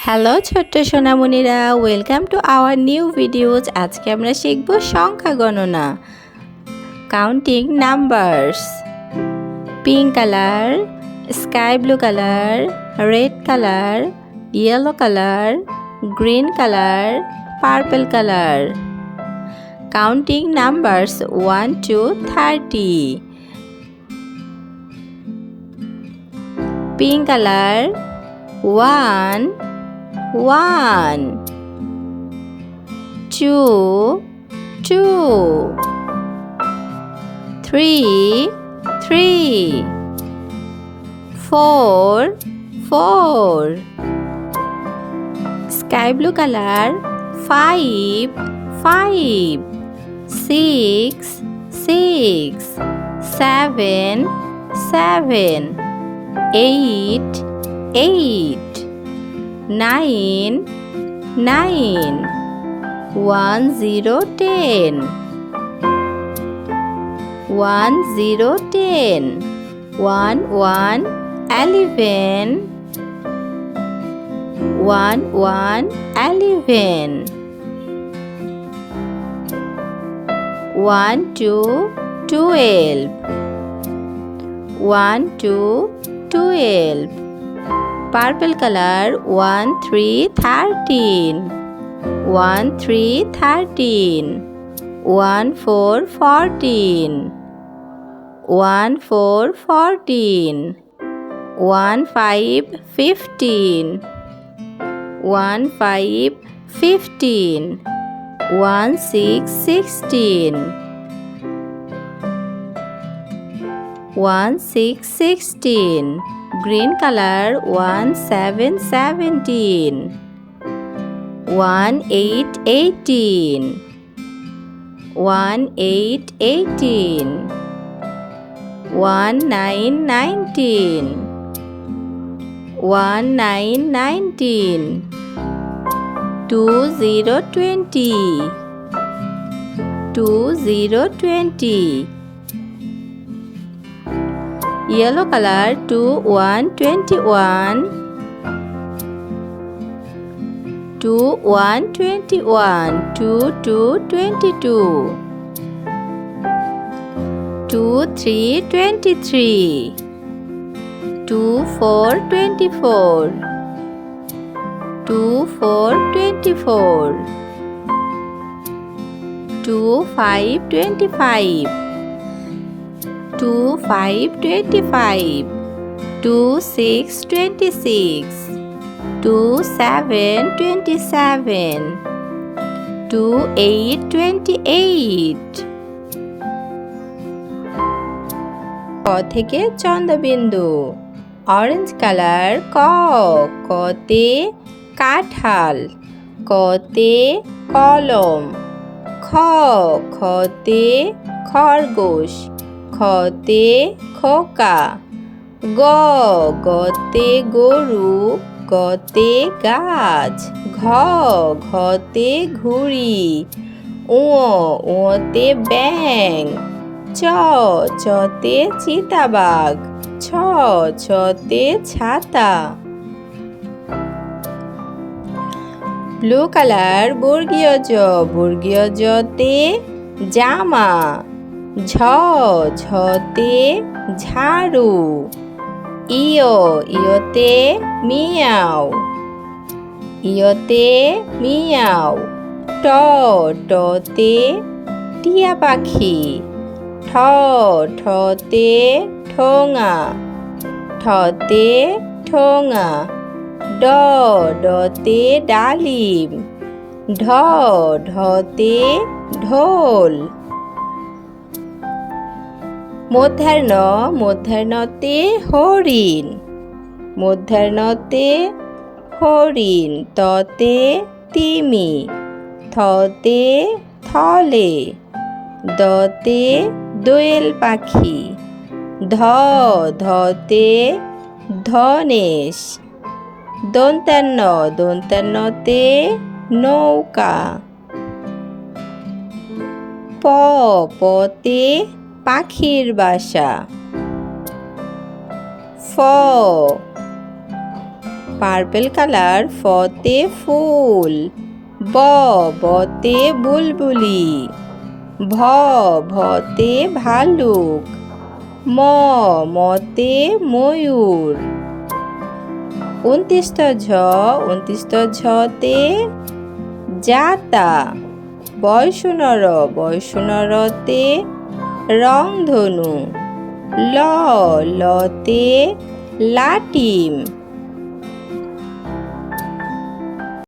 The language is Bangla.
হ্যালো ছোট্ট সোনামণিরা welcome to our new videos আজকে আমরা শিখব সংখ্যা গণনা। Counting numbers pink colour sky blue colour red colour yellow colour green colour purple colour counting numbers one to thirty pink colour one one, two, two, three, three, four, four. Sky blue color, five, five, six, six, seven, seven, eight, eight nine, nine, one zero ten, one zero ten, one one eleven, one one eleven, one two twelve, one two twelve purple color 1 3 13 1 3 13 1 4 14 1 4 14 1 5 15 1 5 15 1 6 16 1 6 16 green color 1 7 17 1 8 18 1 8 18 1 9 19 1 9 19 2 0 20 2 0 20 yellow color to 121 to 121 222 to 323 to 424 424 525 24 2 4 24 2 5 25 two five twenty five, two six twenty six, two seven twenty seven, two eight twenty eight. ক থেকে চন্দ্রবিন্দু অরেঞ্জ কালার ক কতে কাঁঠাল কতে কলম খ খতে খরগোশ খতে খকা। গ, গতে গরু, গতে গাছ। ঘ, ঘতে ঘুড়ি। ও ওতে ব্যাং চ, চতে চিতাবাঘ। ছ ছতে ছাতা। ব্লু কালার বর্গীয় জ বর্গীয় জতে জামা। ঝ, ঝতে ঝাড়ু। ইয়, ইয়তে মিয়াও। ইয়তে মিয়াও। ট, টতে টিয়া পাখি। ঠ, ঠতে ঠোঙা। ঠতে ঠোঙা। ড, ডতে ডালিম। ঢ, ঢতে ঢোল। মধ্যাহ্ন, মধ্যাহ্নতে হরিণ মধ্যাহ্নতে হরিণ, ততে তিমি, থতে থলে, দতে দোয়েল পাখি, ধ, ধতে ধনেশ, দন্তান্ন, দন্তান্নতে নৌকা, প, পতে পাখির বাসা। ফ। পার্পেল কালার ফতে ফুল। ব। বতে বুলবুলি। ভ। ভতে ভালুক। ম। মতে ময়ূর। উনত্রিশত ঝ। উনত্রিশত ঝতে জাতা। বয়সুনর বয়সুনরতে রংধনু ল লতে লাটিম।